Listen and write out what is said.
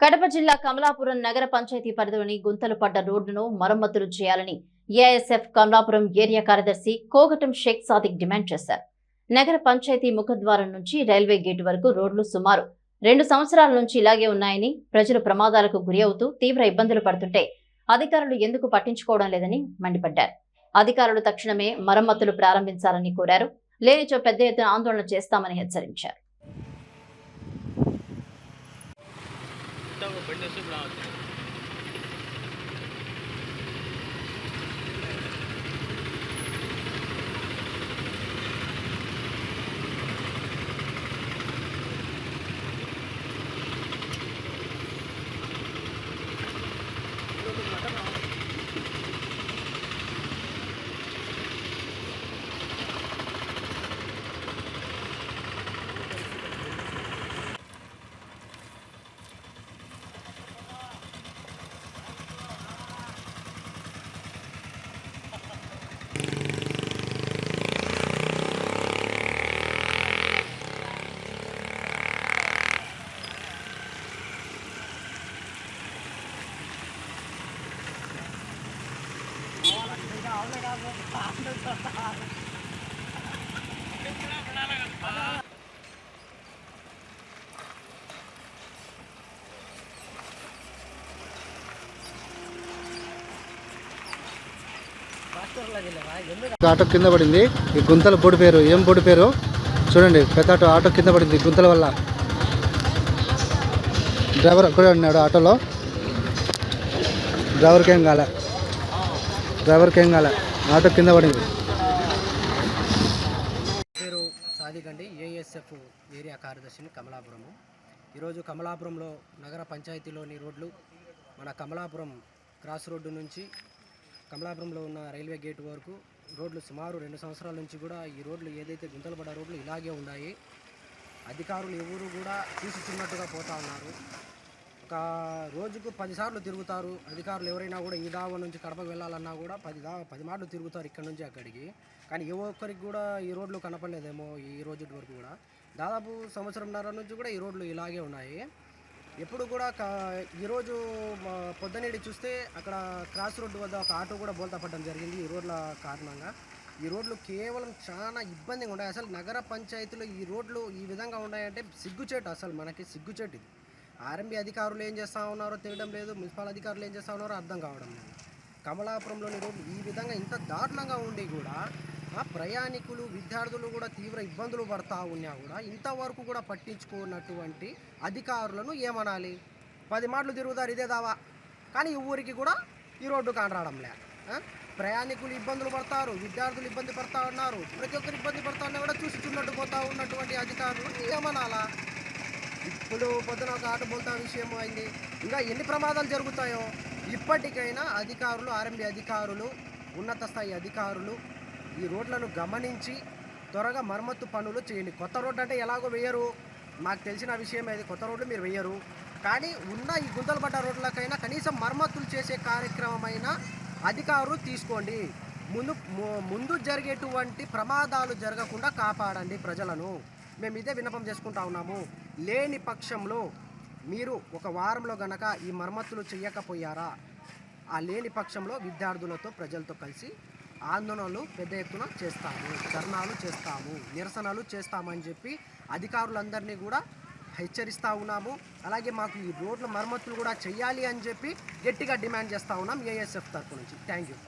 కడప జిల్లా కమలాపురం నగర పంచాయతీ పరిధిలోని గుంతలు పడ్డ రోడ్డును మరమ్మతులు చేయాలని ఏఐఎస్ఎఫ్ కమలాపురం ఏరియా కార్యదర్శి కోగటం షేక్ సాదిక్ డిమాండ్ చేశారు. నగర పంచాయతీ ముఖద్వారం నుంచి రైల్వే గేటు వరకు రోడ్లు సుమారు రెండు సంవత్సరాల నుంచి ఇలాగే ఉన్నాయని ప్రజలు ప్రమాదాలకు గురి అవుతూ తీవ్ర ఇబ్బందులు పడుతుంటే అధికారులు ఎందుకు పట్టించుకోవడం లేదని మండిపడ్డారు. అధికారులు తక్షణమే మరమ్మతులు ప్రారంభించాలని కోరారు. లేనిచో పెద్ద ఎత్తున ఆందోళన చేస్తామని హెచ్చరించారు. மொத்தம் பன்னெண்டு வருஷம் நான் வச்சுருக்கேன் ఆటో కింద పడింది. ఈ గుంతలు పొడి పేరు ఏం పొడి పేరు? చూడండి పెద్ద ఆటో ఆటో కింద పడింది గుంతల వల్ల. డ్రైవర్ ఒక్కడే ఉన్నాడు ఆటోలో. డ్రైవర్కి ఏం కాలే. డ్రైవర్కి ఏం కాలే. ఆటో కింద పడింది. పేరు సాదిక్ ఏఎస్ఎఫ్ ఏరియా కార్యదర్శిని కమలాపురము. ఈరోజు కమలాపురంలో నగర పంచాయతీలోని రోడ్లు మన కమలాపురం క్రాస్ రోడ్డు నుంచి కమలాపురంలో ఉన్న రైల్వే గేట్ వరకు రోడ్లు సుమారు రెండు సంవత్సరాల నుంచి కూడా ఈ రోడ్లు ఏదైతే గుంతలు పడ్డ రోడ్లు ఇలాగే ఉన్నాయి. అధికారులు ఎవరు కూడా చూసుకున్నట్టుగా పోతా ఉన్నారు. ఒక రోజుకు పదిసార్లు తిరుగుతారు. అధికారులు ఎవరైనా కూడా ఈ దావ నుంచి కడపకు వెళ్ళాలన్నా కూడా పది దా పది మార్లు తిరుగుతారు ఇక్కడ నుంచి అక్కడికి. కానీ ఏ ఒక్కరికి కూడా ఈ రోడ్లు కనపడలేదేమో ఈ రోజు వరకు కూడా. దాదాపు సంవత్సరంన్నర నుంచి కూడా ఈ రోడ్లు ఇలాగే ఉన్నాయి. ఎప్పుడు కూడా క ఈరోజు పొద్దునేడు చూస్తే అక్కడ క్రాస్ రోడ్డు వద్ద ఒక ఆటో కూడా బోల్తా పడడం జరిగింది ఈ రోడ్ల కారణంగా. ఈ రోడ్లు కేవలం చాలా ఇబ్బందిగా ఉన్నాయి. అసలు నగర పంచాయతీలో ఈ రోడ్లు ఈ విధంగా ఉన్నాయంటే సిగ్గుచేటు అసలు మనకి సిగ్గుచేటు ఇది. ఆర్ఎంబీ అధికారులు ఏం చేస్తూ ఉన్నారో తెలియడం లేదు మున్సిపల్ అధికారులు ఏం చేస్తూ ఉన్నారో అర్థం కావడం లేదు. కమలాపురంలోని రోడ్లు ఈ విధంగా ఇంత దారుణంగా ఉండి కూడా ఆ ప్రయాణికులు విద్యార్థులు కూడా తీవ్ర ఇబ్బందులు పడతా ఉన్నా కూడా ఇంతవరకు కూడా పట్టించుకున్నటువంటి అధికారులను ఏమనాలి? పది మాటలు తిరుగుతారు ఇదే దావా. కానీ ఈ ఊరికి కూడా ఈ రోడ్డు కానరాడంలే ప్రయాణికులు ఇబ్బందులు పడతారు విద్యార్థులు ఇబ్బంది పడతా ఉన్నారు ప్రతి ఒక్కరు ఇబ్బంది పడతా ఉన్నా కూడా చూసుకున్నట్టు పోతా ఉన్నటువంటి అధికారులు ఏమనాలా? ఇప్పుడు పొద్దున ఒక ఆట బోల్తా విషయం అయింది. ఇంకా ఎన్ని ప్రమాదాలు జరుగుతాయో ఇప్పటికైనా అధికారులు ఆర్ఎంబీ అధికారులు ఉన్నత స్థాయి అధికారులు ఈ రోడ్లను గమనించి త్వరగా మరమ్మత్తు పనులు చేయండి. కొత్త రోడ్డు అంటే ఎలాగో వేయరు. మాకు తెలిసిన విషయం ఇది కొత్త రోడ్లు మీరు వేయరు. కానీ ఉన్న ఈ గుంతలు పడ్డ రోడ్లకైనా కనీసం మరమ్మతులు చేసే కార్యక్రమమైనా అధికారులు తీసుకోండి. ముందు ము- ముందు జరిగేటువంటి ప్రమాదాలు జరగకుండా కాపాడండి ప్రజలను. మేము ఇదే విన్నపం చేసుకుంటా ఉన్నాము. లేని పక్షంలో మీరు ఒక వారంలో గనక ఈ మరమ్మతులు చేయకపోయారా? ఆ లేని పక్షంలో విద్యార్థులతో ప్రజలతో కలిసి ఆందోళనలు పెద్ద ఎత్తున చేస్తాము ధర్నాలు చేస్తాము నిరసనలు చేస్తామని చెప్పి అధికారులందరినీ కూడా హెచ్చరిస్తూ ఉన్నాము. అలాగే మాకు ఈ రోడ్ల మరమ్మతులు కూడా చేయాలి అని చెప్పి గట్టిగా డిమాండ్ చేస్తూ ఉన్నాం ఏఎస్ఎఫ్ తరఫు నుంచి. Thank you.